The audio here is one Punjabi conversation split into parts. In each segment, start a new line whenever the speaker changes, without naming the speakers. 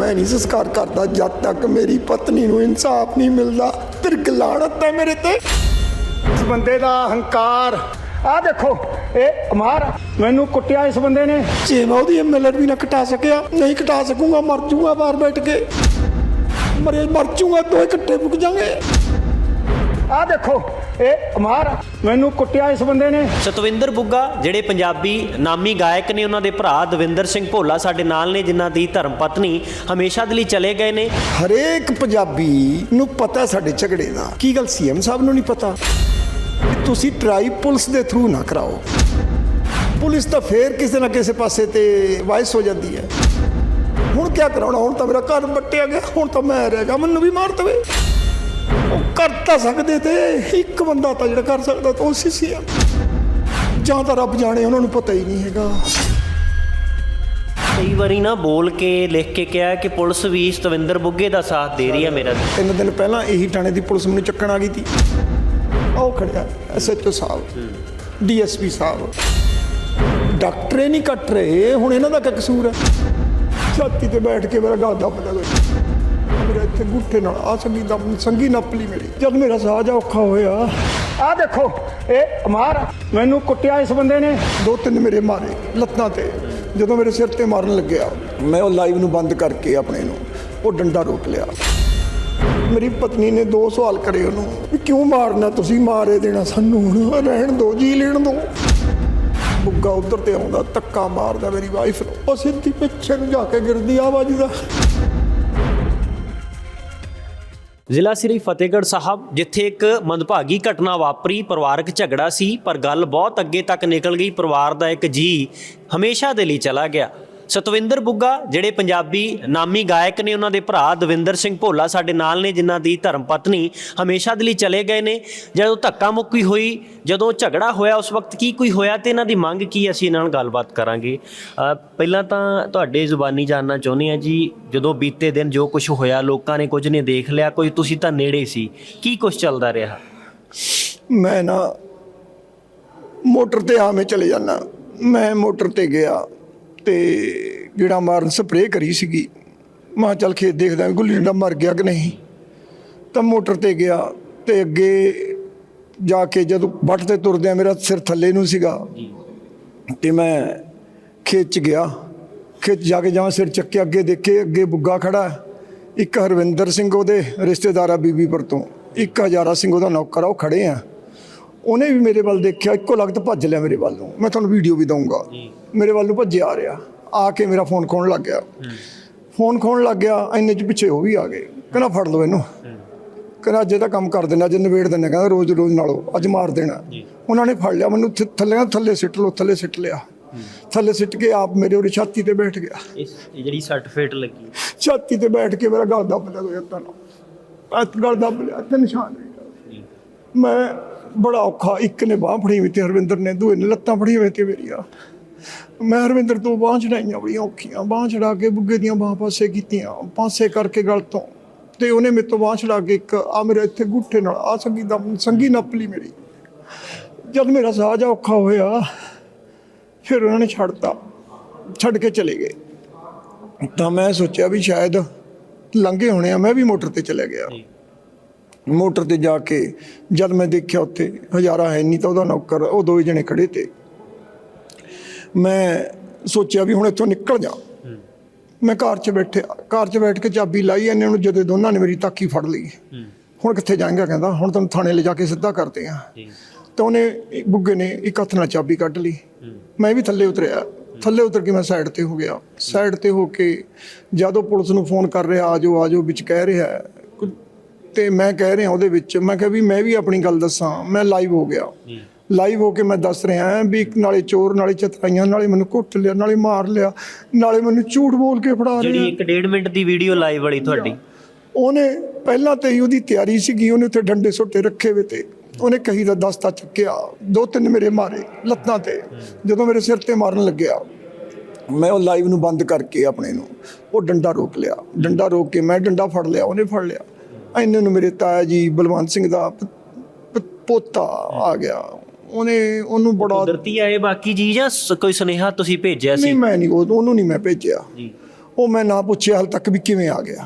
ਮੈਂ ਨਹੀਂ ਸੰਸਕਾਰ ਕਰਦਾ ਜਦ ਤੱਕ ਮੇਰੀ ਪਤਨੀ ਨੂੰ ਇਨਸਾਫ ਨਹੀਂ ਮਿਲਦਾ। ਤਿਰਕ ਲਾਣਤ ਹੈ ਮੇਰੇ ਤੇ?
ਇਸ ਬੰਦੇ ਦਾ ਹੰਕਾਰ ਆ ਦੇਖੋ ਇਹ ਅਮਾਰ ਮੈਨੂੰ ਕੁੱਟਿਆ ਇਸ ਬੰਦੇ ਨੇ।
ਜੇ ਮੈਂ ਉਹਦੀ ਐਮਐਲਆਰ ਵੀ ਨਾ ਕਟਾ ਸਕਿਆ ਨਹੀਂ ਕਟਾ ਸਕੂੰਗਾ ਮਰ ਜੂਗਾ ਬਾਹਰ ਬੈਠ ਕੇ। ਮਰੇ ਮਰ ਜੂਗਾ ਦੋ ਇਕੱਠੇ ਮੁੱਕ ਜਾਵਾਂਗੇ।
ਆ ਦੇਖੋ ਇਹ ਅਮਾਰ ਮੈਨੂੰ ਕੁੱਟਿਆ ਇਸ ਬੰਦੇ ਨੇ।
ਸਤਵਿੰਦਰ ਬੁੱਗਾ ਜਿਹੜੇ ਪੰਜਾਬੀ ਨਾਮੀ ਗਾਇਕ ਨੇ ਉਹਨਾਂ ਦੇ ਭਰਾ ਦਵਿੰਦਰ ਸਿੰਘ ਭੋਲਾ ਸਾਡੇ ਨਾਲ ਨੇ ਜਿਨ੍ਹਾਂ ਦੀ ਧਰਮ ਪਤਨੀ ਹਮੇਸ਼ਾ ਦੇ ਲਈ ਚਲੇ ਗਏ ਨੇ।
ਹਰੇਕ ਪੰਜਾਬੀ ਨੂੰ ਪਤਾ ਸਾਡੇ ਝਗੜੇ ਦਾ। ਕੀ ਗੱਲ ਸੀਐਮ ਸਾਹਿਬ ਨੂੰ ਨਹੀਂ ਪਤਾ? ਤੁਸੀਂ ਟਰਾਈ ਪੁਲਿਸ ਦੇ ਥਰੂ ਨਾ ਕਰਾਓ। ਪੁਲਿਸ ਤਾਂ ਫੇਰ ਕਿਸੇ ਨਾ ਕਿਸੇ ਪਾਸੇ ਤੇ ਵਾਇਸ ਹੋ ਜਾਂਦੀ ਹੈ। ਹੁਣ ਕੀ ਕਰਾਉਣਾ? ਹੁਣ ਤਾਂ ਮੇਰਾ ਘਰ ਬੱਟਿਆ ਗਿਆ ਹੁਣ ਤਾਂ ਮੈਂ ਰਹਿ ਗਿਆ ਮੈਨੂੰ ਵੀ ਮਾਰ ਦਵੇ। ਕਰ ਤਾਂ ਸਕਦੇ ਤੇ ਇੱਕ ਬੰਦਾ ਤਾਂ ਜਿਹੜਾ ਕਰ ਸਕਦਾ ਤਾਂ ਉਹ ਸੀ ਸੀਐਮ ਜਾਂ ਤਾਂ ਰੱਬ ਜਾਣੇ ਉਹਨਾਂ ਨੂੰ ਪਤਾ ਹੀ ਨਹੀਂ ਹੈਗਾ।
ਕਈ ਵਾਰੀ ਨਾ ਬੋਲ ਕੇ ਲਿਖ ਕੇ ਕਿਹਾ ਕਿ ਪੁਲਿਸ ਵੀ ਸਤਵਿੰਦਰ ਬੁੱਗੇ ਦਾ ਸਾਥ ਦੇ ਰਹੀ ਹੈ ਮੇਰਾ।
ਤਿੰਨ ਦਿਨ ਪਹਿਲਾਂ ਇਹੀ ਥਾਣੇ ਦੀ ਪੁਲਿਸ ਮੈਨੂੰ ਚੱਕਣ ਆ ਗਈ ਸੀ ਆਓ ਖੜਿਆ ਐਸਐਚਓ ਸਾਹਿਬ ਡੀਐਸਪੀ ਸਾਹਿਬ। ਡਾਕਟਰੇ ਨਹੀਂ ਕੱਟ ਰਹੇ ਹੁਣ ਇਹਨਾਂ ਦਾ ਕੀ ਕਸੂਰ ਹੈ ਛਾਤੀ ਤੇ ਬੈਠ ਕੇ ਮੇਰਾ ਗਾਲ ਦੱਬ ਲਿਆ ਕੋਈ ਮੇਰੇ ਇੱਥੇ ਗੁੱਠੇ ਨਾਲ ਆ ਸੰਗੀ ਦਾ ਸੰਗੀ ਨੱਪ ਮੇਰੀ। ਜਦ ਮੇਰਾ ਸਾਹ ਜਾ ਔਖਾ ਹੋਇਆ
ਆ ਦੇਖੋ, ਇਹ ਅਮਾਰ ਮੈਨੂੰ ਕੁੱਟਿਆ ਇਸ ਬੰਦੇ ਨੇ।
ਦੋ ਤਿੰਨ ਮੇਰੇ ਮਾਰੇ ਲੱਤਾਂ ਤੇ, ਜਦੋਂ ਮੇਰੇ ਸਿਰ ਤੇ ਮਾਰਨ ਲੱਗਿਆ, ਮੈਂ ਉਹ ਲਾਈਵ ਨੂੰ ਬੰਦ ਕਰਕੇ ਆਪਣੇ ਨੂੰ, ਉਹ ਡੰਡਾ ਰੋਕ ਲਿਆ। ਮੇਰੀ ਪਤਨੀ ਨੇ ਦੋ ਸਵਾਲ ਕਰੇ ਉਹਨੂੰ, ਵੀ ਕਿਉਂ ਮਾਰਨਾ ਤੁਸੀਂ? ਮਾਰੇ ਦੇਣਾ ਸਾਨੂੰ ਹੁਣ, ਰਹਿਣ ਦੋ, ਜੀ ਲੈਣ ਦੋ। ਬੁੱਗਾ ਉਧਰ ਤੇ ਆਉਂਦਾ, ਧੱਕਾ ਮਾਰਦਾ ਮੇਰੀ ਵਾਈਫ ਨੂੰ। ਉਹ ਸਿੱਧੀ ਪਿੱਛੇ ਨੂੰ ਜਾ ਕੇ ਗਿਰਦੀ ਆਵਾਜ਼ੀ ਦਾ
ਜ਼ਿਲ੍ਹਾ ਸ੍ਰੀ ਫਤਿਹਗੜ੍ਹ ਸਾਹਿਬ, ਜਿੱਥੇ ਇੱਕ ਮੰਦਭਾਗੀ ਘਟਨਾ ਵਾਪਰੀ, ਪਰਿਵਾਰਕ ਝਗੜਾ ਸੀ, ਪਰ ਗੱਲ ਬਹੁਤ ਅੱਗੇ ਤੱਕ ਨਿਕਲ ਗਈ, ਪਰਿਵਾਰ ਦਾ ਇੱਕ ਜੀ ਹਮੇਸ਼ਾ ਦੇ ਲਈ ਚਲਾ ਗਿਆ। ਸਤਵਿੰਦਰ ਬੁੱਗਾ, ਜਿਹੜੇ ਪੰਜਾਬੀ ਨਾਮੀ ਗਾਇਕ ਨੇ ਉਹਨਾਂ ਦੇ ਭਰਾ ਦਵਿੰਦਰ ਸਿੰਘ ਭੋਲਾ ਸਾਡੇ ਨਾਲ ਨੇ, ਜਿਨ੍ਹਾਂ ਦੀ ਧਰਮ ਪਤਨੀ ਹਮੇਸ਼ਾ ਦੇ ਲਈ ਚਲੇ ਗਏ ਨੇ। ਜਦੋਂ ਧੱਕਾ ਮੁੱਕੀ ਹੋਈ, ਜਦੋਂ ਝਗੜਾ ਹੋਇਆ, ਉਸ ਵਕਤ ਕੀ ਕੋਈ ਹੋਇਆ ਤੇ ਇਹਨਾਂ ਦੀ ਮੰਗ ਕੀ ਅਸੀਂ ਇਹਨਾਂ ਨਾਲ ਗੱਲਬਾਤ ਕਰਾਂਗੇ। ਪਹਿਲਾਂ ਤਾਂ ਤੁਹਾਡੇ ਜ਼ੁਬਾਨੀ ਜਾਨਣਾ ਚਾਹੁੰਦੇ ਆ ਜੀ, ਜਦੋਂ ਬੀਤੇ ਦਿਨ ਜੋ ਕੁਝ ਹੋਇਆ, ਲੋਕਾਂ ਨੇ ਕੁਝ ਨੇ ਦੇਖ ਲਿਆ, ਕੋਈ ਤੁਸੀਂ ਤਾਂ ਨੇੜੇ ਸੀ। ਕੀ ਕੁਝ ਚੱਲਦਾ ਰਿਹਾ?
ਮੈਂ ਨਾ ਮੋਟਰ ਤੇ ਆਵੇਂ ਚਲੇ ਜਾਣਾ ਮੈਂ ਮੋਟਰ ਤੇ ਗਿਆ। ਤੇ ਜਿਹੜਾ ਮਾਰਨ ਸਪਰੇਅ ਕਰੀ ਸੀਗੀ ਮੈਂ ਚੱਲ ਖੇਤ ਦੇਖਦਾ ਗੁੱਲੀ ਡੰਡਾ ਮਰ ਗਿਆ ਕਿ ਨਹੀਂ। ਤਾਂ ਮੋਟਰ ਤੇ ਗਿਆ ਤੇ ਅੱਗੇ ਜਾ ਕੇ ਜਦੋਂ ਵੱਟ ਤੇ ਤੁਰਦਿਆਂ ਮੇਰਾ ਸਿਰ ਥੱਲੇ ਨੂੰ ਸੀਗਾ ਤੇ ਮੈਂ ਖੇਤ ਚ ਗਿਆ। ਖੇਤ ਜਾ ਕੇ ਜਾਂ ਸਿਰ ਚੱਕਿਆ ਅੱਗੇ ਦੇਖੇ ਅੱਗੇ ਬੁੱਗਾ ਖੜਾ। ਇੱਕ ਹਰਵਿੰਦਰ ਸਿੰਘ ਉਹਦੇ ਰਿਸ਼ਤੇਦਾਰ ਆ ਬੀਬੀਪੁਰ ਤੋਂ। ਇੱਕ ਹਜ਼ਾਰਾ ਸਿੰਘ ਉਹਦਾ ਨੌਕਰ ਆ ਉਹ ਖੜੇ ਆ। ਉਹਨੇ ਵੀ ਮੇਰੇ ਵੱਲ ਦੇਖਿਆ ਇੱਕੋ ਲਗਤ ਭੱਜ ਲਿਆ ਮੇਰੇ ਵੱਲ ਮੈਂ ਤੁਹਾਨੂੰ ਵੀਡੀਓ ਵੀ ਦਊਂਗਾ। ਮੇਰੇ ਵੱਲ ਨੂੰ ਭੱਜਿਆ ਆ ਰਿਹਾ। ਆ ਕੇ ਮੇਰਾ ਫੋਨ ਖੋਣ ਲੱਗ ਗਿਆ। ਫੋਨ ਖੋਣ ਲੱਗ ਗਿਆ ਇੰਨੇ ਚ ਪਿੱਛੇ ਉਹ ਵੀ ਆ ਗਏ। ਕਹਿੰਦਾ ਫੜ ਲਓ ਇਹਨੂੰ। ਕਹਿੰਦਾ ਅੱਜ ਇਹਦਾ ਕੰਮ ਕਰ ਦੇਣਾ ਅੱਜ ਨਿਬੇੜ ਦੇਣਾ ਕਹਿੰਦਾ ਰੋਜ਼ ਰੋਜ਼ ਨਾਲੋਂ ਅੱਜ ਮਾਰ ਦੇਣਾ। ਉਹਨਾਂ ਨੇ ਫੜ ਲਿਆ ਮੈਨੂੰ ਥੱਲੇ ਥੱਲੇ ਸਿੱਟ ਲਓ ਥੱਲੇ ਸਿੱਟ ਲਿਆ। ਥੱਲੇ ਸਿੱਟ ਕੇ ਆਪ ਮੇਰੇ ਉਹਦੀ ਛਾਤੀ ਤੇ ਬੈਠ ਗਿਆ।
ਇਸ ਇਹ ਜਿਹੜੀ ਸਰਟੀਫਿਕੇਟ ਲੱਗੀ।
ਛਾਤੀ ਤੇ ਬੈਠ ਕੇ ਮੇਰਾ ਗਲ ਦੱਬ ਲਿਆ ਕੋਈ ਤਾਂ ਅੱਤ ਗਲ ਦੱਬ ਲਿਆ ਤੇ ਨਿਸ਼ਾਨ ਮੈਂ ਬੜਾ ਔਖਾ ਇੱਕ ਨੇ ਬਾਹ ਫੜੀ ਹੋਈ ਤੇ ਹਰਵਿੰਦਰ ਨੇ ਦੂਏ ਨੇ ਲੱਤਾਂ ਫੜੀਆਂ ਹੋਈਆਂ ਤੇ ਮੇਰੀਆਂ। ਮੈਂ ਹਰਵਿੰਦਰ ਤੋਂ ਬਾਹ ਚੜਾਈਆਂ ਬੜੀਆਂ ਔਖੀਆਂ ਬਾਹ ਚੜਾ ਕੇ ਬੁੱਗੇ ਦੀਆਂ ਬਾਹ ਪਾਸੇ ਕੀਤੀਆਂ ਪਾਸੇ ਕਰਕੇ ਗਲ ਤੋਂ। ਤੇ ਉਹਨੇ ਮੇਰੇ ਤੋਂ ਬਾਹ ਚੜਾ ਕੇ ਇੱਕ ਆ ਮੇਰੇ ਇੱਥੇ ਗੁੱਠੇ ਨਾਲ ਆ ਸੰਗੀ ਦਾ ਸੰਗੀ ਨੱਪ ਲਈ ਮੇਰੀ। ਜਦ ਮੇਰਾ ਸਾਹ ਜਾ ਔਖਾ ਹੋਇਆ ਫਿਰ ਉਹਨਾਂ ਨੇ ਛੱਡਤਾ ਛੱਡ ਕੇ ਚਲੇ ਗਏ। ਤਾਂ ਮੈਂ ਸੋਚਿਆ ਵੀ ਸ਼ਾਇਦ ਲੰਘੇ ਹੋਣੇ ਆ ਮੈਂ ਵੀ ਮੋਟਰ ਤੇ ਚਲੇ ਗਿਆ। ਮੋਟਰ ਤੇ ਜਾ ਕੇ ਜਦ ਮੈਂ ਦੇਖਿਆ ਉੱਥੇ ਹਜ਼ਾਰਾ ਹੈ ਨਹੀਂ ਤਾਂ ਉਹਦਾ ਨੌਕਰ ਉਹ ਦੋਵੇਂ ਜਣੇ ਖੜੇ ਤੇ। ਮੈਂ ਸੋਚਿਆ ਵੀ ਹੁਣ ਇੱਥੋਂ ਨਿਕਲ ਜਾ। ਮੈਂ ਕਾਰ 'ਚ ਬੈਠਿਆ ਕਾਰ 'ਚ ਬੈਠ ਕੇ ਚਾਬੀ ਲਾਈ ਇਹਨੇ ਉਹਨੂੰ ਜਦੋਂ ਦੋਨਾਂ ਨੇ ਮੇਰੀ ਤਾਕੀ ਫੜ ਲਈ। ਹੁਣ ਕਿੱਥੇ ਜਾਏਗਾ ਕਹਿੰਦਾ ਹੁਣ ਤੈਨੂੰ ਥਾਣੇ ਲਿਜਾ ਕੇ ਸਿੱਧਾ ਕਰਦੇ ਆ। ਤਾਂ ਉਹਨੇ ਬੁੱਗੇ ਨੇ ਇੱਕ ਹੱਥ ਨਾਲ ਚਾਬੀ ਕੱਢ ਲਈ। ਮੈਂ ਵੀ ਥੱਲੇ ਉਤਰਿਆ। ਥੱਲੇ ਉਤਰ ਕੇ ਮੈਂ ਸਾਈਡ ਤੇ ਹੋ ਗਿਆ। ਸਾਈਡ ਤੇ ਹੋ ਕੇ ਜਦੋਂ ਪੁਲਿਸ ਨੂੰ ਫੋਨ ਕਰ ਰਿਹਾ ਆਜੋ ਆਜੋ ਵਿੱਚ ਕਹਿ ਰਿਹਾ। ਤੇ ਮੈਂ ਕਹਿ ਰਿਹਾ ਉਹਦੇ ਵਿੱਚ ਮੈਂ ਕਿਹਾ ਵੀ ਮੈਂ ਵੀ ਆਪਣੀ ਗੱਲ ਦੱਸਾਂ। ਮੈਂ ਲਾਈਵ ਹੋ ਗਿਆ। ਲਾਈਵ ਹੋ ਕੇ ਮੈਂ ਦੱਸ ਰਿਹਾ ਹਾਂ ਵੀ ਨਾਲੇ ਚੋਰ ਨਾਲੇ ਚਤਰਾਈਆਂ ਨਾਲੇ ਮੈਨੂੰ ਕੁੱਟ ਲਿਆ ਨਾਲੇ ਮਾਰ ਲਿਆ ਨਾਲੇ ਮੈਨੂੰ ਝੂਠ ਬੋਲ ਕੇ ਫੜਾ ਰਿਹਾ।
ਜਿਹੜੀ 1.5 ਮਿੰਟ ਦੀ ਵੀਡੀਓ ਲਾਈਵ ਵਾਲੀ ਤੁਹਾਡੀ।
ਉਹਨੇ ਪਹਿਲਾਂ ਤੇ ਹੀ ਉਹਦੀ ਤਿਆਰੀ ਸੀਗੀ ਉਹਨੇ ਉੱਥੇ ਡੰਡੇ ਸੁੱਟੇ ਰੱਖੇ ਵੇ ਤੇ। ਉਹਨੇ ਕਹੀ ਦਾ ਦਸਤਾ ਚੱਕਿਆ ਦੋ ਤਿੰਨ ਮੇਰੇ ਮਾਰੇ ਲੱਤਾਂ ਤੇ ਜਦੋਂ ਮੇਰੇ ਸਿਰ ਤੇ ਮਾਰਨ ਲੱਗਿਆ। ਮੈਂ ਉਹ ਲਾਈਵ ਨੂੰ ਬੰਦ ਕਰਕੇ ਆਪਣੇ ਨੂੰ ਉਹ ਡੰਡਾ ਰੋਕ ਲਿਆ। ਡੰਡਾ ਰੋਕ ਕੇ ਮੈਂ ਡੰਡਾ ਫੜ ਲਿਆ ਉਹਨੇ ਫੜ ਲਿਆ। ਇੰਨੇ ਨੂੰ ਮੇਰੇ ਤਾਇਆ ਜੀ ਬਲਵੰਤ ਸਿੰਘ ਦਾ ਪੋਤਾ ਆ ਗਿਆ। ਉਹਨੇ ਉਹਨੂੰ ਬੜਾ
ਕੁਦਰਤੀ ਆਏ ਬਾਕੀ ਆ ਸ- ਕੋਈ ਸੁਨੇਹਾ ਤੁਸੀਂ ਭੇਜਿਆ ਸੀ?
ਨਹੀਂ ਮੈਂ ਨਹੀਂ ਉਹ- ਉਹਨੂੰ ਨਹੀਂ ਮੈਂ ਭੇਜਿਆ।
ਜੀ।
ਉਹ ਮੈਂ ਨਾ ਪੁੱਛਿਆ ਹਾਲ ਤੱਕ ਵੀ ਕਿਵੇਂ ਆ ਗਿਆ।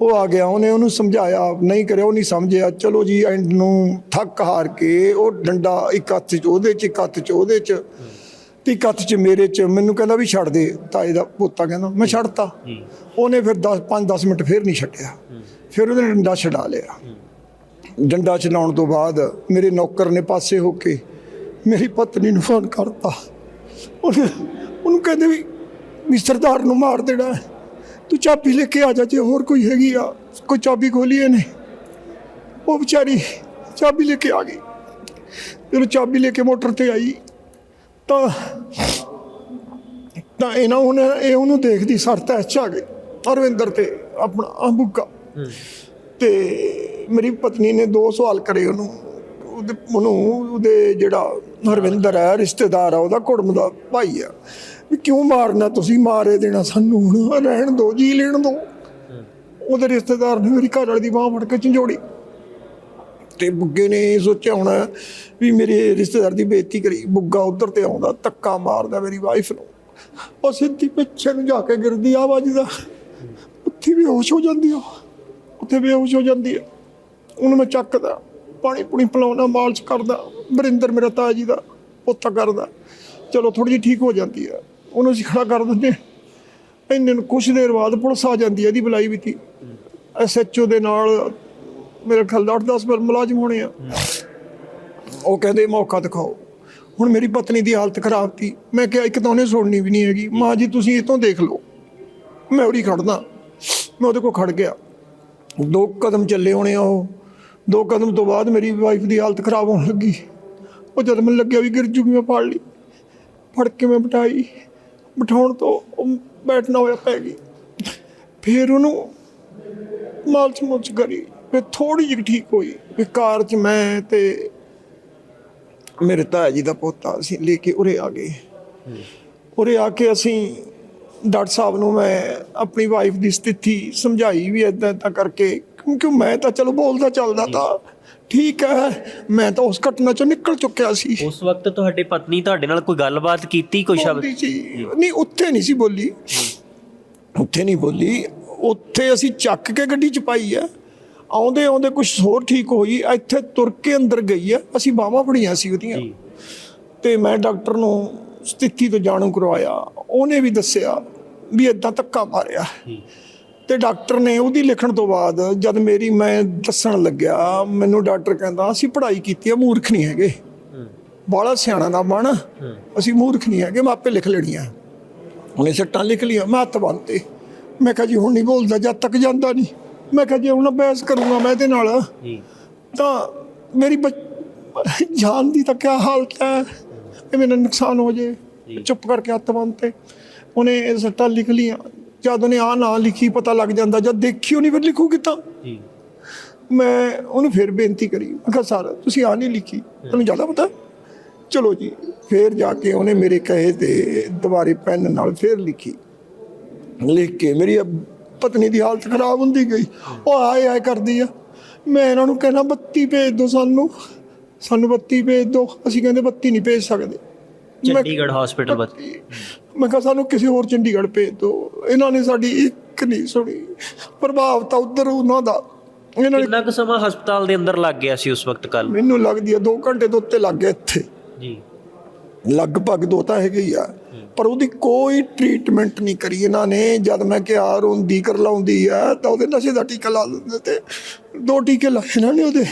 ਉਹ ਆ ਗਿਆ ਉਹਨੇ ਉਹਨੂੰ ਸਮਝਾਇਆ ਨਹੀਂ ਕਰਿਆ ਉਹ ਨਹੀਂ ਸਮਝਿਆ। ਚਲੋ ਜੀ ਐਂਡ ਨੂੰ ਥੱਕ ਹਾਰ ਕੇ ਉਹ ਡੰਡਾ ਇੱਕ ਹੱਥ 'ਚ ਉਹਦੇ 'ਚ ਇੱਕ ਹੱਥ 'ਚ ਉਹਦੇ 'ਚ। ਤੇ ਇੱਕ ਹੱਥ 'ਚ ਮੇਰੇ 'ਚ ਮੈਨੂੰ ਕਹਿੰਦਾ ਵੀ ਛੱਡ ਦੇ ਤਾਏ ਦਾ ਪੋਤਾ ਕਹਿੰਦਾ ਮੈਂ ਛੱਡਤਾ। ਉਹਨੇ ਫਿਰ 10 5-10 ਮਿੰਟ ਫਿਰ ਨਹੀਂ ਛੱਡਿਆ। ਫਿਰ ਉਹਨੇ ਡੰਡਾ ਛਡਾ ਲਿਆ। ਡੰਡਾ ਚਲਾਉਣ ਤੋਂ ਬਾਅਦ ਮੇਰੇ ਨੌਕਰ ਨੇ ਪਾਸੇ ਹੋ ਕੇ ਮੇਰੀ ਪਤਨੀ ਨੂੰ ਫੋਨ ਕਰਤਾ। ਉਹਨੇ ਕਹਿੰਦੇ ਵੀ ਵੀ ਸਰਦਾਰ ਨੂੰ ਮਾਰ ਦੇਣਾ। ਤੂੰ ਚਾਬੀ ਲੈ ਕੇ ਆ ਜਾ ਜੇ ਹੋਰ ਕੋਈ ਹੈਗੀ ਆ ਕੋਈ ਚਾਬੀ ਖੋਲੀ ਇਹਨੇ। ਉਹ ਵਿਚਾਰੀ ਚਾਬੀ ਲੈ ਕੇ ਆ ਗਈ। ਜਦੋਂ ਚਾਬੀ ਲੈ ਕੇ ਮੋਟਰ ਤੇ ਆਈ ਤਾਂ ਤਾਂ ਇਹਨਾਂ ਉਹਨੇ ਇਹ ਉਹਨੂੰ ਦੇਖਦੀ ਸਰ ਤਾਂ ਆ ਗਈ ਅਰਵਿੰਦਰ ਤੇ ਆਪਣਾ ਅੰਬੁਕਾ। ਤੇ ਮੇਰੀ ਪਤਨੀ ਨੇ ਦੋ ਸਵਾਲ ਕਰੇ ਉਹਨੂੰ। ਉਹਦੇ ਉਹਨੂੰ, ਉਹਦੇ ਜਿਹੜਾ ਹਰਵਿੰਦਰ ਹੈ, ਰਿਸ਼ਤੇਦਾਰ ਆ, ਉਹਦਾ ਕੁੜਮ ਦਾ ਭਾਈ ਆ। ਵੀ ਕਿਉਂ ਮਾਰਨਾ ਤੁਸੀਂ? ਮਾਰੇ ਦੇਣਾ ਸਾਨੂੰ ਹੁਣ। ਰਹਿਣ ਦੋ, ਜੀ ਲੈਣ ਦੋ। ਉਹਦੇ ਰਿਸ਼ਤੇਦਾਰ ਨੇ ਮੇਰੀ ਘਰ ਵਾਲੀ ਦੀ ਬਾਹ ਫੜ ਕੇ ਝੰਜੋੜੀ। ਤੇ ਬੁੱਗੇ ਨੇ ਇਹ ਸੋਚਿਆ ਹੋਣਾ ਵੀ ਮੇਰੇ ਰਿਸ਼ਤੇਦਾਰ ਦੀ ਬੇਇੱਜ਼ਤੀ ਕਰੀ। ਬੁੱਗਾ ਉਧਰ ਤੇ ਆਉਂਦਾ, ਧੱਕਾ ਮਾਰਦਾ ਮੇਰੀ ਵਾਈਫ ਨੂੰ। ਉਹ ਸਿੱਧੀ ਪਿੱਛੇ ਨੂੰ ਜਾ ਕੇ ਗਿਰਦੀ ਆ ਵੱਜਦਾ ਉੱਥੇ ਵੀ ਹੋਸ਼ ਹੋ ਜਾਂਦੀ ਆ। ਉੱਥੇ ਬੇਹੋਸ਼ ਹੋ ਜਾਂਦੀ ਆ। ਉਹਨੂੰ ਮੈਂ ਚੱਕਦਾ, ਪਾਣੀ ਪੁਣੀ ਪਿਲਾਉਣਾ ਮਾਲਸ਼ ਕਰਦਾ, ਵਰਿੰਦਰ ਮੇਰਾ ਤਾਇਆ ਜੀ ਦਾ ਪੁੱਤ ਕਰਦਾ। ਚਲੋ ਥੋੜੀ ਜਿਹੀ ਠੀਕ ਹੋ ਜਾਂਦੀ ਹੈ। ਉਹਨੂੰ ਅਸੀਂ ਖੜਾ ਕਰ ਦਿੰਦੇ ਇੰਨੇ ਨੂੰ ਕੁਛ ਦੇਰ ਬਾਅਦ ਪੁਲਿਸ ਆ ਜਾਂਦੀ ਹੈ ਇਹਦੀ ਬੁਲਾਈ ਵੀ ਤੀ। ਐਸਐਚਓ ਦੇ ਨਾਲ ਮੇਰੇ ਖਿਆਲ 8-10 ਮਿਲ ਮੁਲਾਜ਼ਮ ਹੋਣੇ ਆ। ਉਹ ਕਹਿੰਦੇ, ਮੌਕਾ ਦਿਖਾਓ। ਹੁਣ ਮੇਰੀ ਪਤਨੀ ਦੀ ਹਾਲਤ ਖਰਾਬ ਤੀ। ਮੈਂ ਕਿਹਾ, ਇੱਕ ਤਾਂ ਉਹਨੇ ਸੁਣਨੀ ਵੀ ਨਹੀਂ ਹੈਗੀ। ਮਾਂ ਜੀ, ਤੁਸੀਂ ਇਹ ਤੋਂ ਦੇਖ ਲਓ। ਮੈਂ ਉਰੀ ਖੜਦਾ। ਮੈਂ ਉਹਦੇ ਕੋਲ ਖੜ ਗਿਆ। ਦੋ ਕਦਮ ਚੱਲੇ ਹੋਣੇ ਆ ਉਹ। ਦੋ ਕਦਮ ਤੋਂ ਬਾਅਦ ਮੇਰੀ ਵਾਈਫ ਦੀ ਹਾਲਤ ਖਰਾਬ ਹੋਣ ਲੱਗੀ। ਉਹ ਜਦ ਮੈਨੂੰ ਲੱਗਿਆ ਵੀ ਗਿਰ ਜੂਗੀ ਮੈਂ ਫੜ ਲਈ। ਫੜ ਕੇ ਮੈਂ ਬਿਠਾਈ। ਬਿਠਾਉਣ ਤੋਂ ਉਹ ਬੈਠਣਾ ਹੋਇਆ ਪੈ ਗਈ। ਫਿਰ ਉਹਨੂੰ ਮਾਲਚ ਮੁਲਚ ਕਰੀ। ਫਿਰ ਥੋੜੀ ਜਿਹੀ ਠੀਕ ਹੋਈ ਵੀ ਕਾਰ 'ਚ ਮੈਂ ਤੇ ਮੇਰੇ ਤਾਇਆ ਜੀ ਦਾ ਪੋਤਾ ਅਸੀਂ ਲੈ ਕੇ ਉਰੇ ਆ ਗਏ। ਉਰੇ ਆ ਕੇ ਅਸੀਂ ਡਾਕਟਰ ਸਾਹਿਬ ਨੂੰ ਮੈਂ ਆਪਣੀ ਵਾਈਫ ਦੀ ਸਥਿਤੀ ਸਮਝਾਈ ਵੀ ਇਦਾਂ ਇਦਾਂ ਕਰਕੇ ਕਿਉਂਕਿ ਮੈਂ ਤਾਂ ਚਲੋ ਬੋਲਦਾ ਚੱਲਦਾ ਤਾਂ ਠੀਕ ਹੈ ਮੈਂ ਤਾਂ ਉਸ ਘਟਨਾ ਚੋਂ ਨਿਕਲ ਚੁੱਕਿਆ ਸੀ।
ਉਸ ਵਕਤ ਤੁਹਾਡੇ ਪਤਨੀ ਤੁਹਾਡੇ ਨਾਲ ਕੋਈ ਗੱਲਬਾਤ ਕੀਤੀ ਕੋਈ ਸ਼ਬਦ?
ਬੋਲਦੀ ਸੀ। ਨਹੀਂ ਉੱਥੇ ਨਹੀਂ ਸੀ ਬੋਲੀ। ਉੱਥੇ ਨਹੀਂ ਬੋਲੀ। ਉੱਥੇ ਅਸੀਂ ਚੱਕ ਕੇ ਗੱਡੀ ਚ ਪਾਈ ਆ ਆਉਂਦੇ ਆਉਂਦੇ ਕੁਝ ਹੋਰ ਠੀਕ ਹੋਈ ਇੱਥੇ ਤੁਰ ਕੇ ਅੰਦਰ ਗਈ ਆ ਅਸੀਂ ਬਾਹਾਂ ਫੜੀਆਂ ਸੀ ਉਹਦੀਆਂ। ਤੇ ਮੈਂ ਡਾਕਟਰ ਨੂੰ ਸਥਿਤੀ ਤੋਂ ਜਾਣੂ ਕਰਵਾਇਆ। ਉਹਨੇ ਵੀ ਦੱਸਿਆ ਵੀ ਇਦਾਂ ਧੱਕਾ ਮਾਰਿਆ। ਤੇ ਡਾਕਟਰ ਨੇ ਉਹਦੀ ਲਿਖਣ ਤੋਂ ਬਾਅਦ ਜਦ ਮੇਰੀ ਮੈਂ ਦੱਸਣ ਲੱਗਿਆ, ਮੈਨੂੰ ਡਾਕਟਰ ਕਹਿੰਦਾ, ਅਸੀਂ ਪੜ੍ਹਾਈ ਕੀਤੀ ਆ, ਮੂਰਖ ਨਹੀਂ ਹੈਗੇ। ਬਾਲਾ ਸਿਆਣਾ ਨਾ ਬਣ। ਅਸੀਂ ਮੂਰਖ ਨਹੀਂ ਹੈਗੇ, ਮੈਂ ਆਪੇ ਲਿਖ ਲੈਣੀਆਂ। ਉਹਨੇ ਸੱਟਾਂ ਲਿਖ ਲਿਆ ਮੈਂ ਹੱਥ ਬੰਨਤੇ। ਮੈਂ ਕਿਹਾ, ਜੀ, ਹੁਣ ਨਹੀਂ ਬੋਲਦਾ, ਜਦ ਤੱਕ ਜਾਂਦਾ ਨਹੀਂ। ਮੈਂ ਕਿਹਾ, ਜੇ ਹੁਣ ਬਹਿਸ ਕਰੂੰਗਾ ਮੈਂ ਇਹਦੇ ਨਾਲ, ਤਾਂ ਮੇਰੀ ਬੱਚ- ਜਾਨ ਦੀ ਤਾਂ ਕਿਆ ਹਾਲਤ ਹੈ? ਕਿ ਮੇਰਾ ਨੁਕਸਾਨ ਹੋ ਜੇ। ਚੁੱਪ ਕਰਕੇ ਹੱਥ ਬੰਨਤੇ ਉਹਨੇ ਇਹ ਸੱਟਾਂ ਲਿਖ ਲੀਆਂ ਜਦ ਉਹਨੇ ਆ ਨਾਂ ਲਿਖੀ ਪਤਾ ਲੱਗ ਜਾਂਦਾ। ਜਦ ਦੇਖੀ ਉਹਨੇ ਫਿਰ ਲਿਖੂ ਕਿਤਾ
ਜੀ।
ਮੈਂ ਉਹਨੂੰ ਫਿਰ ਬੇਨਤੀ ਕਰੀ। ਮੈਂ ਕਿਹਾ ਸਰ ਤੁਸੀਂ ਆ ਨਹੀਂ ਲਿਖੀ। ਤੁਹਾਨੂੰ ਜ਼ਿਆਦਾ ਪਤਾ? ਚਲੋ ਜੀ। ਫਿਰ ਜਾ ਕੇ ਉਹਨੇ ਮੇਰੇ ਕਹੇ ਤੇ ਦੁਬਾਰੇ ਪੈਨ ਨਾਲ ਫਿਰ ਲਿਖੀ। ਲਿਖ ਕੇ ਮੇਰੀ ਪਤਨੀ ਦੀ ਹਾਲਤ ਖਰਾਬ ਹੁੰਦੀ ਗਈ। ਉਹ ਆਏ ਆਏ ਕਰਦੀ ਆ। ਮੈਂ ਇਹਨਾਂ ਨੂੰ ਕਹਿਣਾ ਬੱਤੀ ਭੇਜ ਦਿਓ ਸਾਨੂੰ। ਸਾਨੂੰ ਬੱਤੀ ਭੇਜ ਦਿਓ। ਅਸੀਂ ਕਹਿੰਦੇ ਬੱਤੀ ਨਹੀਂ ਭੇਜ ਸਕਦੇ। ਮੈਂ-
ਚੰਡੀਗੜ੍ਹ ਹਸਪੀਟਲ ਬਤ।
ਮੈਂ ਕਿਹਾ ਸਾਨੂੰ ਕਿਸੇ ਹੋਰ ਚੰਡੀਗੜ੍ਹ ਭੇਜ ਦਿਓ। ਇਹਨਾਂ ਨੇ ਸਾਡੀ ਇੱਕ ਨਹੀਂ ਸੁਣੀ। ਪ੍ਰਭਾਵ ਤਾਂ ਉਧਰ ਉਹਨਾਂ ਦਾ। ਇਹਨਾਂ ਨੇ
ਕਿੰਨਾ ਕੁ ਸਮਾਂ ਹਸਪਤਾਲ ਦੇ ਅੰਦਰ ਲੱਗ ਗਿਆ ਸੀ ਉਸ ਵਕਤ ਕੱਲ
ਮੈਨੂੰ ਲੱਗਦੀ ਆ 2 ਘੰਟੇ ਤੋਂ ਉੱਤੇ ਲੱਗ ਗਏ ਇੱਥੇ।
ਜੀ।
ਲਗਭਗ ਦੋ ਤਾਂ ਹੈਗੇ ਹੀ ਆ। ਪਰ ਉਹਦੀ ਕੋਈ ਟ੍ਰੀਟਮੈਂਟ ਨਹੀਂ ਕਰੀ ਇਹਨਾਂ ਨੇ। ਜਦ ਮੈਂ ਕਿਹਾ ਰੋਂਦੀ ਕਰ ਲਾਉਂਦੀ ਆ ਤਾਂ ਉਹਦੇ ਨਸ਼ੇ ਦਾ ਟੀਕਾ ਲਾ ਦਿੰਦੇ ਤੇ ਦੋ ਟੀਕੇ ਲਾਏ ਇਹਨਾਂ ਨੇ ਉਹਦੇ।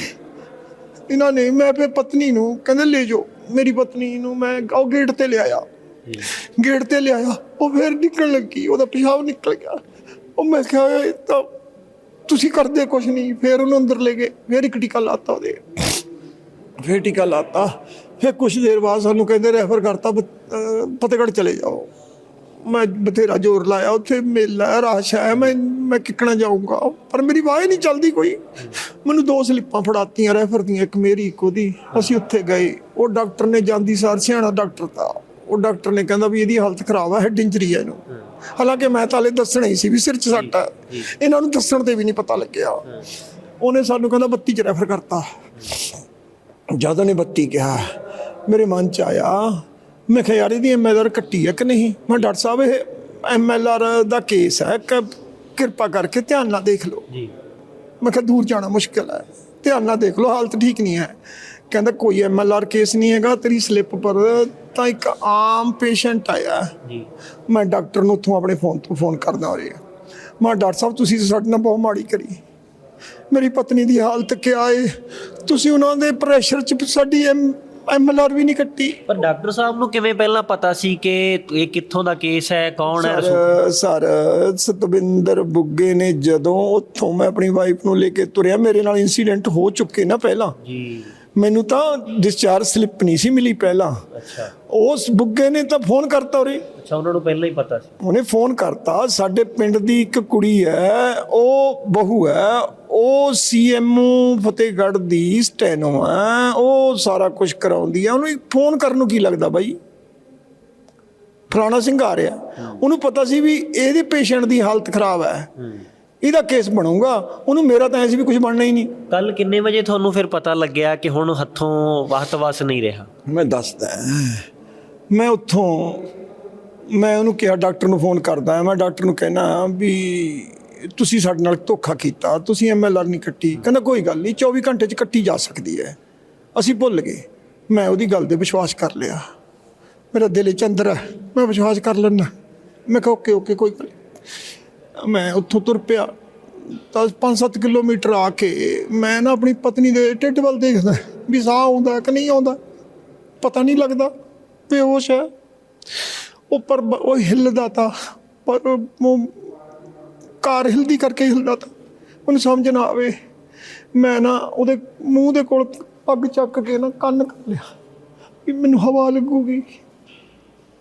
ਇਹਨਾਂ ਨੇ ਮੈਂ ਫਿਰ ਪਤਨੀ ਨੂੰ ਕਹਿੰਦੇ ਲੈ ਜਾਓ ਮੇਰੀ ਪਤਨੀ ਨੂੰ ਮੈਂ ਉਹ ਗੇਟ ਤੇ ਲਿਆਇਆ। ਗੇਟ ਤੇ ਲਿਆਇਆ ਉਹ ਫਿਰ ਨਿਕਲਣ ਲੱਗੀ ਉਹਦਾ ਪਿਸ਼ਾਬ ਨਿਕਲ ਗਿਆ। ਉਹ ਮੈਂ ਕਿਹਾ ਇਹ ਤਾਂ ਤੁਸੀਂ ਕਰਦੇ ਕੁਛ ਨਹੀਂ। ਫਿਰ ਉਹਨੂੰ ਅੰਦਰ ਲੈ ਗਏ ਫਿਰ ਇੱਕ ਟੀਕਾ ਲਾਤਾ ਉਹਦੇ। ਫਿਰ ਟੀਕਾ ਲਾਤਾ ਫਿਰ ਕੁਛ ਦੇਰ ਬਾਅਦ ਸਾਨੂੰ ਕਹਿੰਦੇ ਰੈਫਰ ਕਰਤਾ ਫਤਿਹਗੜ੍ਹ ਚਲੇ ਜਾਓ। ਮੈਂ ਬਥੇਰਾ ਜ਼ੋਰ ਲਾਇਆ ਉੱਥੇ ਮੇਲਾ ਹੈ, ਰਾਸ਼ ਹੈ ਮੈਂ ਮੈਂ ਕਿੱਕਣਾ ਜਾਊਂਗਾ। ਪਰ ਮੇਰੀ ਵਾਹ ਨਹੀਂ ਚੱਲਦੀ ਕੋਈ। ਮੈਨੂੰ ਦੋ ਸਲਿੱਪਾਂ ਫੜਾਤੀਆਂ ਰੈਫਰ ਦੀਆਂ ਇੱਕ ਮੇਰੀ ਇੱਕ ਉਹਦੀ। ਅਸੀਂ ਉੱਥੇ ਗਏ। ਉਹ ਡਾਕਟਰ ਨੇ ਜਾਂਦੀ ਸਾਰ ਸਿਆਣਾ ਡਾਕਟਰ ਤਾਂ। ਉਹ ਡਾਕਟਰ ਨੇ ਕਹਿੰਦਾ ਵੀ ਇਹਦੀ ਹਾਲਤ ਖਰਾਬ ਹੈ ਹੈਡ ਇੰਜਰੀ ਹੈ ਇਹਨੂੰ। ਹਾਲਾਂਕਿ ਮੈਂ ਤਾਂ ਹਲੇ ਦੱਸਣਾ ਹੀ ਸੀ ਵੀ ਸਿਰ 'ਚ ਸੱਟ ਹੈ ਇਹਨਾਂ ਨੂੰ ਦੱਸਣ ਤੇ ਵੀ ਨਹੀਂ ਪਤਾ ਲੱਗਿਆ। ਉਹਨੇ ਸਾਨੂੰ ਕਹਿੰਦਾ ਬੱਤੀ 'ਚ ਰੈਫਰ ਕਰਤਾ। ਜਦ ਉਹਨੇ ਬੱਤੀ ਕਿਹਾ ਮੇਰੇ ਮਨ ਚ ਆਇਆ ਮੈਂ ਕਿਹਾ ਯਾਰ ਇਹਦੀ ਐਮਐਲਆਰ ਕੱਟੀ ਹੈ ਕਿ ਨਹੀਂ? ਮੈਂ ਡਾਕਟਰ ਸਾਹਿਬ ਇਹ ਐਮਐਲਆਰ ਦਾ ਕੇਸ ਹੈ ਕ- ਕਿਰਪਾ ਕਰਕੇ ਧਿਆਨ ਨਾਲ ਦੇਖ ਲਓ।
ਜੀ।
ਮੈਂ ਕਿਹਾ ਦੂਰ ਜਾਣਾ ਮੁਸ਼ਕਿਲ ਹੈ। ਧਿਆਨ ਨਾਲ ਦੇਖ ਲਓ ਹਾਲਤ ਠੀਕ ਨਹੀਂ ਹੈ। ਕਹਿੰਦਾ ਕੋਈ ਐਮਐਲਆਰ ਕੇਸ ਨਹੀਂ ਹੈਗਾ ਤੇਰੀ ਸਲਿੱਪ ਪਰ ਤਾਂ ਇੱਕ ਆਮ ਪੇਸ਼ੈਂਟ ਆਇਆ।
ਜੀ।
ਮੈਂ ਡਾਕਟਰ ਨੂੰ ਉੱਥੋਂ ਆਪਣੇ ਫੋਨ ਤੋਂ ਫੋਨ ਕਰਦਾ ਹੋ ਰਿਹਾ ਮੈਂ ਡਾਕਟਰ ਸਾਹਿਬ ਤੁਸੀਂ ਸਾਡੇ ਨਾਲ ਬਹੁਤ ਮਾੜੀ ਕਰੀ। ਮੇਰੀ ਪਤਨੀ ਦੀ ਹਾਲਤ ਕਿਆ ਏ? ਤੁਸੀਂ ਉਹਨਾਂ ਦੇ ਪ੍ਰੈਸ਼ਰ 'ਚ ਸਾਡੀ ਐਮਐਲਆਰ ਵੀ ਨਹੀਂ ਕੱਟੀ।
ਪਰ ਡਾਕਟਰ ਸਾਹਿਬ ਨੂੰ ਕਿਵੇਂ ਪਹਿਲਾਂ ਪਤਾ ਸੀ ਕਿ ਇਹ ਕਿੱਥੋਂ ਦਾ ਕੇਸ ਹੈ ਕੌਣ ਹੈ?
ਸਰ ਸਤਵਿੰਦਰ ਬੁੱਗੇ ਨੇ ਜਦੋਂ ਉੱਥੋਂ ਮੈਂ ਆਪਣੀ ਵਾਈਫ ਨੂੰ ਲੈ ਕੇ ਤੁਰਿਆ ਮੇਰੇ ਨਾਲ ਇਨਸੀਡੈਂਟ ਹੋ ਚੁੱਕੇ ਨਾ ਪਹਿਲਾਂ।
ਜੀ।
ਮੈਨੂੰ ਤਾਂ ਡਿਸਚਾਰਜ ਸਲਿੱਪ ਨਹੀਂ ਸੀ ਮਿਲੀ ਪਹਿਲਾਂ।
ਅੱਛਾ।
ਉਸ ਬੁੱਗੇ ਨੇ ਤਾਂ ਫੋਨ ਕਰਤਾ ਉਰੇ।
ਅੱਛਾ ਉਹਨਾਂ ਨੂੰ ਪਹਿਲਾਂ ਹੀ ਪਤਾ ਸੀ।
ਉਹਨੇ ਫੋਨ ਕਰਤਾ ਸਾਡੇ ਪਿੰਡ ਦੀ ਇੱਕ ਕੁੜੀ ਹੈ ਉਹ ਬਹੂ ਹੈ ਉਹ ਸੀਐਮਓ ਫਤਿਹਗੜ੍ਹ ਦੀ ਸਟੈਨੋ ਹੈ ਉਹ ਸਾਰਾ ਕੁਝ ਕਰਾਉਂਦੀ ਹੈ। ਉਹਨੂੰ ਫੋਨ ਕਰਨ ਨੂੰ ਕੀ ਲੱਗਦਾ ਬਾਈ? ਫਲਾਣਾ ਸਿੰਘ ਆ ਰਿਹਾ। ਉਹਨੂੰ ਪਤਾ ਸੀ ਵੀ ਇਹਦੇ ਪੇਸ਼ੈਂਟ ਦੀ ਹਾਲਤ ਖਰਾਬ ਹੈ। ਇਹਦਾ ਕੇਸ ਬਣੂਗਾ ਉਹਨੂੰ ਮੇਰਾ ਤਾਂ ਐ ਸੀ ਵੀ ਕੁਝ ਬਣਨਾ ਹੀ ਨਹੀਂ।
ਕੱਲ ਕਿੰਨੇ ਵਜੇ ਤੁਹਾਨੂੰ ਫਿਰ ਪਤਾ ਲੱਗਿਆ ਕਿ ਹੁਣ ਹੱਥੋਂ ਵਾਹਤ ਵਸ ਨਹੀਂ ਰਿਹਾ?
ਮੈਂ ਦੱਸਦਾ ਮੈਂ ਉੱਥੋਂ ਮੈਂ ਉਹਨੂੰ ਕਿਹਾ ਡਾਕਟਰ ਨੂੰ ਫੋਨ ਕਰਦਾ ਮੈਂ ਡਾਕਟਰ ਨੂੰ ਕਹਿਣਾ ਵੀ ਤੁਸੀਂ ਸਾਡੇ ਨਾਲ ਧੋਖਾ ਕੀਤਾ ਤੁਸੀਂ ਐਮਐਲਆਰ ਨਹੀਂ ਕੱਟੀ। ਕਹਿੰਦਾ ਕੋਈ ਗੱਲ ਨਹੀਂ 24 ਘੰਟੇ 'ਚ ਕੱਟੀ ਜਾ ਸਕਦੀ ਹੈ। ਅਸੀਂ ਭੁੱਲ ਗਏ। ਮੈਂ ਉਹਦੀ ਗੱਲ ਤੇ ਵਿਸ਼ਵਾਸ ਕਰ ਲਿਆ। ਮੇਰਾ ਦਿਲ ਚ ਅੰਦਰ ਹੈ। ਮੈਂ ਵਿਸ਼ਵਾਸ ਕਰ ਲੈਣਾ ਮੈਂ ਕਿਹਾ ਓਕੇ ਓਕੇ ਕੋਈ ਗੱਲ ਨਹੀਂ। ਮੈਂ ਉੱਥੋਂ ਤੁਰ ਪਿਆ। ਤਾਂ 5-7 ਕਿਲੋਮੀਟਰ ਆ ਕੇ ਮੈਂ ਨਾ ਆਪਣੀ ਪਤਨੀ ਦੇ ਢਿੱਡ ਵੱਲ ਦੇਖਦਾ। ਵੀ ਸਾਹ ਆਉਂਦਾ ਕਿ ਨਹੀਂ ਆਉਂਦਾ? ਪਤਾ ਨਹੀਂ ਲੱਗਦਾ। ਬੇਹੋਸ਼ ਹੈ। ਉੱਪਰ ਬ- ਉਹ ਹਿੱਲਦਾ ਤਾ। ਪਰ ਕਾਰ ਹਿਲਦੀ ਕਰਕੇ ਹਿਲਦਾ ਤਾ। ਉਹਨੂੰ ਸਮਝ ਨਾ ਆਵੇ। ਮੈਂ ਨਾ ਉਹਦੇ ਮੂੰਹ ਦੇ ਕੋਲ ਪੱਗ ਚੱਕ ਕੇ ਨਾ ਕੰਨ ਕਰ ਲਿਆ। ਵੀ ਮੈਨੂੰ ਹਵਾ ਲੱਗੂਗੀ।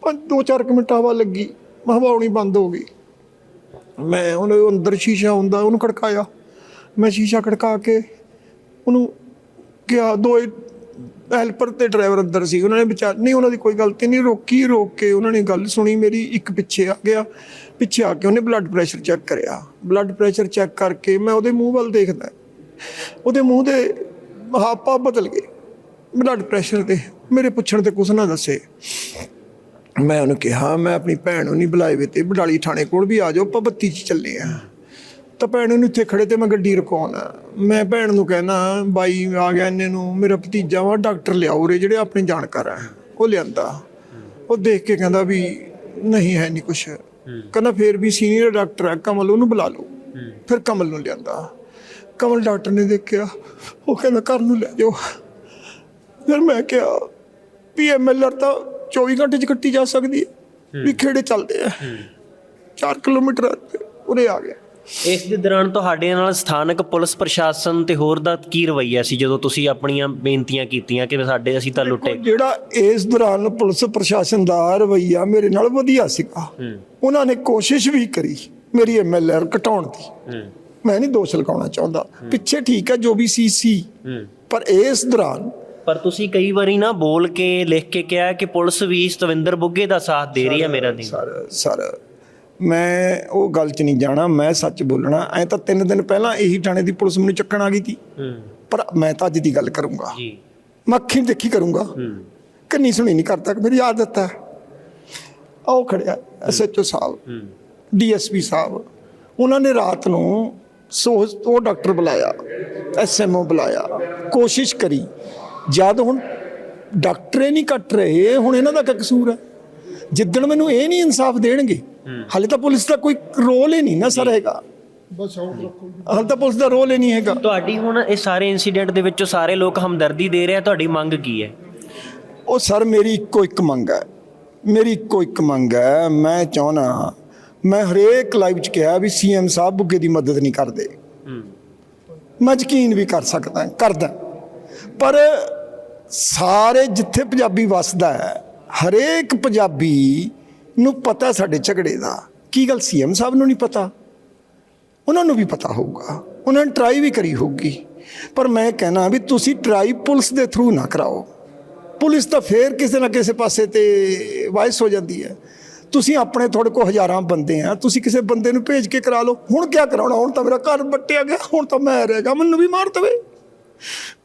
ਪੰਜ ਦੋ ਚਾਰ ਕੁ ਮਿੰਟ ਹਵਾ ਲੱਗੀ। ਹਵਾ ਆਉਣੀ ਬੰਦ ਹੋ ਗਈ। ਮੈਂ ਉਹਨੂੰ ਅੰਦਰ ਸ਼ੀਸ਼ਾ ਹੁੰਦਾ, ਉਹਨੂੰ ਖੜਕਾਇਆ। ਮੈਂ ਸ਼ੀਸ਼ਾ ਖੜਕਾ ਕੇ ਉਹਨੂੰ ਕਿਹਾ ਦੋ ਹੈਲਪਰ ਤੇ ਡਰਾਈਵਰ ਅੰਦਰ ਸੀ। ਉਹਨਾਂ ਨੇ ਵਿਚਾਰ ਨਹੀਂ, ਉਹਨਾਂ ਦੀ ਕੋਈ ਗਲਤੀ ਨਹੀਂ, ਰੋਕੀ, ਰੋਕ ਕੇ ਉਹਨਾਂ ਨੇ ਗੱਲ ਸੁਣੀ ਮੇਰੀ, ਇੱਕ ਪਿੱਛੇ ਆ ਗਿਆ, ਪਿੱਛੇ ਆ ਕੇ ਉਹਨੇ ਬਲੱਡ ਪ੍ਰੈਸ਼ਰ ਚੈੱਕ ਕਰਿਆ। ਬਲੱਡ ਪ੍ਰੈਸ਼ਰ ਚੈੱਕ ਕਰਕੇ ਮੈਂ ਉਹਦੇ ਮੂੰਹ ਵੱਲ ਦੇਖਦਾ। ਉਹਦੇ ਮੂੰਹ ਦੇ ਹਾਪਾ ਬਦਲ ਗਏ। ਬਲੱਡ ਪ੍ਰੈਸ਼ਰ ਤੇ ਮੇਰੇ ਪੁੱਛਣ ਤੇ ਕੁਛ ਨਾ ਦੱਸੇ। ਮੈਂ ਉਹਨੂੰ ਕਿਹਾ, ਮੈਂ ਆਪਣੀ ਭੈਣ ਨੂੰ ਨਹੀਂ ਬੁਲਾਏ ਵੇ ਤੇ ਬਡਾਲੀ ਥਾਣੇ ਕੋਲ ਵੀ ਆ ਜਾਓ, ਆਪਾਂ 'ਚ ਚੱਲੇ ਆ। ਤਾਂ ਭੈਣ ਨੂੰ ਇੱਥੇ ਖੜੇ ਤੇ ਮੈਂ ਗੱਡੀ ਰੁਕਾਉਣਾ ਮੈਂ ਭੈਣ ਨੂੰ ਕਹਿਣਾ, ਬਾਈ ਆ ਗਿਆ ਇਹਨੇ ਨੂੰ, ਮੇਰਾ ਭਤੀਜਾ ਵਾ, ਡਾਕਟਰ ਲਿਆਓ ਰੇ ਜਿਹੜੇ ਆਪਣੇ ਜਾਣਕਾਰ ਆ, ਉਹ ਲਿਆਂਦਾ। ਉਹ ਦੇਖ ਕੇ ਕਹਿੰਦਾ ਵੀ ਨਹੀਂ, ਹੈ ਨਹੀਂ ਕੁਛ। ਕਹਿੰਦਾ ਫੇਰ ਵੀ ਸੀਨੀਅਰ ਡਾਕਟਰ ਹੈ ਕਮਲ ਉਹਨੂੰ ਬੁਲਾ ਲਓ। ਫਿਰ ਕਮਲ ਨੂੰ ਲਿਆਂਦਾ। ਕਮਲ ਡਾਕਟਰ ਨੇ ਦੇਖਿਆ, ਉਹ ਕਹਿੰਦਾ ਘਰ ਨੂੰ ਲੈ ਜਾਓ। ਫਿਰ ਮੈਂ ਕਿਹਾ, ਵੀ ਐਮਐਲਆਰ ਤਾਂ 24 ਘੰਟੇ ਚ ਕੱਟੀ ਜਾ ਸਕਦੀ ਹੈ। ਵੀ ਖੇੜੇ ਚੱਲਦੇ ਆ। 4 ਕਿਲੋਮੀਟਰ ਉਰੇ ਆ ਗਿਆ।
ਇਸ ਦੇ ਦੌਰਾਨ ਤੁਹਾਡੇ ਨਾਲ ਸਥਾਨਕ ਪੁਲਿਸ ਪ੍ਰਸ਼ਾਸਨ ਤੇ ਹੋਰ ਦਾ ਕੀ ਰਵੱਈਆ ਸੀ ਜਦੋਂ ਤੁਸੀਂ ਆਪਣੀਆਂ ਬੇਨਤੀਆਂ ਕੀਤੀਆਂ ਕਿ ਸਾਡੇ ਅਸੀਂ ਤਾਂ ਲੁੱਟੇ?
ਜਿਹੜਾ ਇਸ ਦੌਰਾਨ ਪੁਲਿਸ ਪ੍ਰਸ਼ਾਸਨ ਦਾ ਰਵਈਆ ਮੇਰੇ ਨਾਲ ਵਧੀਆ ਸੀਗਾ। ਉਹਨਾਂ ਨੇ ਕੋਸ਼ਿਸ਼ ਵੀ ਕਰੀ ਮੇਰੀ ਐਮਐਲਆਰ ਘਟਾਉਣ ਦੀ। ਮੈਂ ਨਹੀਂ ਦੋਸ਼ ਲਗਾਉਣਾ ਚਾਹੁੰਦਾ। ਪਿੱਛੇ ਠੀਕ ਹੈ ਜੋ ਵੀ ਸੀ ਸੀ। ਪਰ ਇਸ ਦੌਰਾਨ
ਪਰ ਤੁਸੀਂ ਕਈ ਵਾਰੀ ਨਾ ਬੋਲ ਕੇ ਲਿਖ ਕੇ ਕਿਹਾ ਕਿ ਪੁਲਿਸ ਵੀ ਸਤਵਿੰਦਰ ਬੁੱਗੇ ਦਾ ਸਾਥ ਦੇ ਰਹੀ ਹੈ ਮੇਰਾ ਦਿਨ
ਸਰ ਸਰ। ਮੈਂ ਉਹ ਗੱਲ 'ਚ ਨਹੀਂ ਜਾਣਾ ਮੈਂ ਸੱਚ ਬੋਲਣਾ। ਐ ਤਾਂ ਤਿੰਨ ਦਿਨ ਪਹਿਲਾਂ ਇਹੀ ਥਾਣੇ ਦੀ ਪੁਲਿਸ ਮੈਨੂੰ ਚੱਕਣ ਆ ਗਈ ਸੀ ਪਰ ਮੈਂ ਤਾਂ ਅੱਜ ਦੀ ਗੱਲ ਕਰੂੰਗਾ।
ਜੀ।
ਮੈਂ ਅੱਖੀਂ ਦੇਖੀ ਕਰੂੰਗਾ। ਕੰਨੀ ਸੁਣੀ ਨਹੀਂ ਕਰਦਾ ਮੇਰੀ ਆਦਤ ਹੈ। ਆਓ ਖੜਿਆ ਐਸਐਚਓ ਸਾਹਿਬ ਡੀਐਸਪੀ ਸਾਹਿਬ। ਉਹਨਾਂ ਨੇ ਰਾਤ ਨੂੰ ਸੋ ਉਹ ਡਾਕਟਰ ਬੁਲਾਇਆ ਐਸਐਮਓ ਬੁਲਾਇਆ ਕੋਸ਼ਿਸ਼ ਕਰੀ। ਜਦ ਹੁਣ ਡਾਕਟਰ ਨਹੀਂ ਕੱਟ ਰਹੇ ਹੁਣ ਇਹਨਾਂ ਦਾ ਕੀ ਕਸੂਰ ਹੈ। ਜਿੱਦਣ ਮੈਨੂੰ ਇਹ ਨਹੀਂ ਇਨਸਾਫ ਦੇਣਗੇ ਹਾਲੇ ਤਾਂ ਪੁਲਿਸ ਦਾ ਕੋਈ ਰੋਲ ਹੀ ਨਹੀਂ ਨਾ ਸਰ ਹੈਗਾ। ਬਸ ਹਾਲੇ ਤਾਂ ਪੁਲਿਸ ਦਾ ਰੋਲ ਹੀ ਨਹੀਂ ਹੈਗਾ।
ਤੁਹਾਡੀ ਹੁਣ ਇਹ ਸਾਰੇ ਇਨਸੀਡੈਂਟ ਦੇ ਵਿੱਚੋਂ ਸਾਰੇ ਲੋਕ ਹਮਦਰਦੀ ਦੇ ਰਹੇ ਆ ਤੁਹਾਡੀ ਮੰਗ ਕੀ ਹੈ?
ਉਹ ਸਰ ਮੇਰੀ ਇੱਕੋ ਇੱਕ ਮੰਗ ਹੈ। ਮੇਰੀ ਇੱਕੋ ਇੱਕ ਮੰਗ ਹੈ ਮੈਂ ਚਾਹਣਾ ਮੈਂ ਹਰੇਕ ਲਾਈਵ 'ਚ ਕਿਹਾ ਵੀ ਸੀਐਮ ਸਾਹਿਬ ਬੁੱਗੇ ਦੀ ਮਦਦ ਨਹੀਂ ਕਰਦੇ।
ਹੂੰ।
ਮੈਂ ਯਕੀਨ ਵੀ ਕਰ ਸਕਦਾ ਕਰਦਾ। ਪਰ ਸਾਰੇ ਜਿੱਥੇ ਪੰਜਾਬੀ ਵੱਸਦਾ ਹੈ, ਹਰੇਕ ਪੰਜਾਬੀ ਨੂੰ ਪਤਾ ਸਾਡੇ ਝਗੜੇ ਦਾ। ਕੀ ਗੱਲ ਸੀਐਮ ਸਾਹਿਬ ਨੂੰ ਨਹੀਂ ਪਤਾ? ਉਹਨਾਂ ਨੂੰ ਵੀ ਪਤਾ ਹੋਊਗਾ। ਉਹਨਾਂ ਨੇ ਟਰਾਈ ਵੀ ਕਰੀ ਹੋਊਗੀ। ਪਰ ਮੈਂ ਕਹਿਣਾ ਵੀ ਤੁਸੀਂ ਟਰਾਈ ਪੁਲਿਸ ਦੇ ਥਰੂ ਨਾ ਕਰਾਓ। ਪੁਲਿਸ ਤਾਂ ਫੇਰ ਕਿਸੇ ਨਾ ਕਿਸੇ ਪਾਸੇ ਤੇ ਵਾਇਸ ਹੋ ਜਾਂਦੀ ਹੈ। ਤੁਸੀਂ ਆਪਣੇ ਤੁਹਾਡੇ ਕੋਲ ਹਜ਼ਾਰਾਂ ਬੰਦੇ ਆ, ਤੁਸੀਂ ਕਿਸੇ ਬੰਦੇ ਨੂੰ ਭੇਜ ਕੇ ਕਰਾ ਲਓ। ਹੁਣ ਕੀ ਕਰਾਉਣਾ? ਹੁਣ ਤਾਂ ਮੇਰਾ ਘਰ ਵੱਟਿਆ ਗਿਆ, ਹੁਣ ਤਾਂ ਮੈਂ ਰਹਿ ਗਿਆ, ਮੈਨੂੰ ਵੀ ਮਾਰ ਦਵੇ।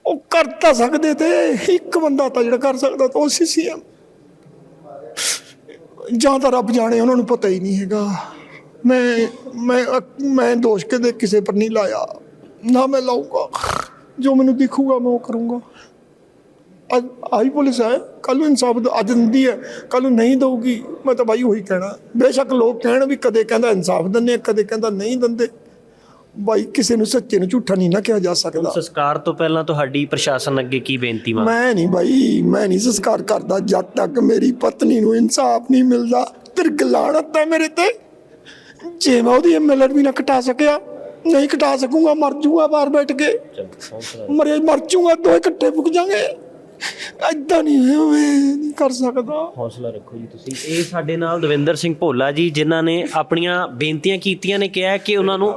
ਉਹ ਕਰ ਤਾਂ ਸਕਦੇ ਤੇ, ਇੱਕ ਬੰਦਾ ਤਾਂ ਜਿਹੜਾ ਕਰ ਸਕਦਾ ਤਾਂ ਉਹ ਸੀ ਸੀਐਮ ਜਾਂ ਤਾਂ ਰੱਬ ਜਾਣੇ, ਉਹਨਾਂ ਨੂੰ ਪਤਾ ਹੀ ਨਹੀਂ ਹੈਗਾ। ਮੈਂ ਮੈਂ ਮੈਂ ਦੋਸ਼ ਕਦੇ ਕਿਸੇ ਪਰ ਨਹੀਂ ਲਾਇਆ। ਨਾ ਮੈਂ ਲਾਊਂਗਾ। ਜੋ ਮੈਨੂੰ ਦਿਖੂਗਾ ਮੈਂ ਉਹ ਕਰੂੰਗਾ। ਅੱਜ ਆਈ ਪੁਲਿਸ ਹੈ ਕੱਲ ਨੂੰ ਇਨਸਾਫ ਅੱਜ ਦਿੰਦੀ ਹੈ ਕੱਲ ਨੂੰ ਨਹੀਂ ਦਊਗੀ। ਮੈਂ ਤਾਂ ਬਾਈ ਉਹੀ ਕਹਿਣਾ। ਬੇਸ਼ੱਕ ਲੋਕ ਕਹਿਣ ਵੀ ਕਦੇ ਕਹਿੰਦਾ ਇਨਸਾਫ ਦਿੰਦੇ ਕਦੇ ਕਹਿੰਦਾ ਨਹੀਂ ਦਿੰਦੇ। ਬਾਈ ਕਿਸੇ ਨੂੰ ਸੱਚੇ ਨੂੰ ਝੂਠਾ ਨਹੀਂ ਨਾ ਕਿਹਾ ਜਾ ਸਕਦਾ।
ਸੰਸਕਾਰ ਤੋਂ ਪਹਿਲਾਂ ਤੁਹਾਡੀ ਪ੍ਰਸ਼ਾਸਨ ਅੱਗੇ ਕੀ ਬੇਨਤੀ ਮੰਗ?
ਮੈਂ ਨਹੀਂ ਬਾਈ ਮੈਂ ਨਹੀਂ ਸੰਸਕਾਰ ਕਰਦਾ। ਜਦ ਤੱਕ ਮੇਰੀ ਪਤਨੀ ਨੂੰ ਇਨਸਾਫ ਨਹੀਂ ਮਿਲਦਾ ਫਿਰ ਗਲਾਣਤ ਹੈ ਮੇਰੇ ਤੇ। ਜੇ ਮੈਂ ਉਹਦੀ ਐਮਐਲਆਰ ਵੀ ਨਾ ਕਟਾ ਸਕਿਆ ਨਹੀਂ ਕਟਾ ਸਕੂੰਗਾ ਮਰ ਜੂਗਾ ਬਾਹਰ ਬੈਠ ਕੇ। ਮਰੇ ਮਰ ਜੂਗਾ ਦੋ ਇਕੱਠੇ ਫੁੱਕ ਜਾਗੇ ਐਦਾਂ ਨਹੀਂ ਹੈ, ਮੈਂ ਨਹੀਂ ਕਰ ਸਕਦਾ।
ਹੌਸਲਾ ਰੱਖੋ ਜੀ ਤੁਸੀਂ। ਇਹ ਸਾਡੇ ਨਾਲ ਦਵਿੰਦਰ ਸਿੰਘ ਭੋਲਾ ਜੀ ਜਿਨ੍ਹਾਂ ਨੇ ਆਪਣੀਆਂ ਬੇਨਤੀਆਂ ਕੀਤੀਆਂ ਨੇ ਕਿਹਾ ਕਿ ਉਹਨਾਂ ਨੂੰ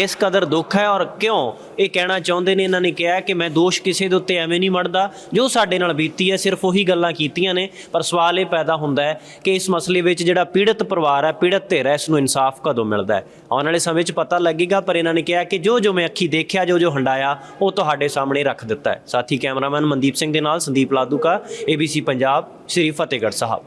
ਕਿਸ ਕਦਰ ਦੁੱਖ ਹੈ ਔਰ ਕਿਉਂ? ਇਹ ਕਹਿਣਾ ਚਾਹੁੰਦੇ ਨੇ, ਇਹਨਾਂ ਨੇ ਕਿਹਾ ਕਿ ਮੈਂ ਦੋਸ਼ ਕਿਸੇ ਦੇ ਉੱਤੇ ਐਵੇਂ ਨਹੀਂ ਮੜਦਾ। ਜੋ ਸਾਡੇ ਨਾਲ ਬੀਤੀ ਹੈ, ਸਿਰਫ ਉਹੀ ਗੱਲਾਂ ਕੀਤੀਆਂ ਨੇ। ਪਰ ਸਵਾਲ ਇਹ ਪੈਦਾ ਹੁੰਦਾ ਹੈ ਕਿ ਇਸ ਮਸਲੇ ਵਿੱਚ ਜਿਹੜਾ ਪੀੜਤ ਪਰਿਵਾਰ ਹੈ, ਪੀੜਤ ਧਿਰ ਹੈ ਇਸ ਨੂੰ ਇਨਸਾਫ ਕਦੋਂ ਮਿਲਦਾ ਹੈ? ਆਉਣ ਵਾਲੇ ਸਮੇਂ 'ਚ ਪਤਾ ਲੱਗੇਗਾ, ਪਰ ਇਹਨਾਂ ਨੇ ਕਿਹਾ ਕਿ ਜੋ ਜੋ ਮੈਂ ਅੱਖੀ ਦੇਖਿਆ, ਜੋ ਜੋ ਹੰਡਾਇਆ ਉਹ ਤੁਹਾਡੇ ਸਾਹਮਣੇ ਰੱਖ ਦਿੱਤਾ ਹੈ। ਸਾਥੀ ਕੈਮਰਾਮੈਨ ਮਨਦੀਪ ਸਿੰਘ ਦੇ ਨਾਲ ਸੰਦੀਪ ਲਾਦੂਕਾ ABC ਪੰਜਾਬ, ਸ੍ਰੀ ਫਤਿਹਗੜ੍ਹ ਸਾਹਿਬ।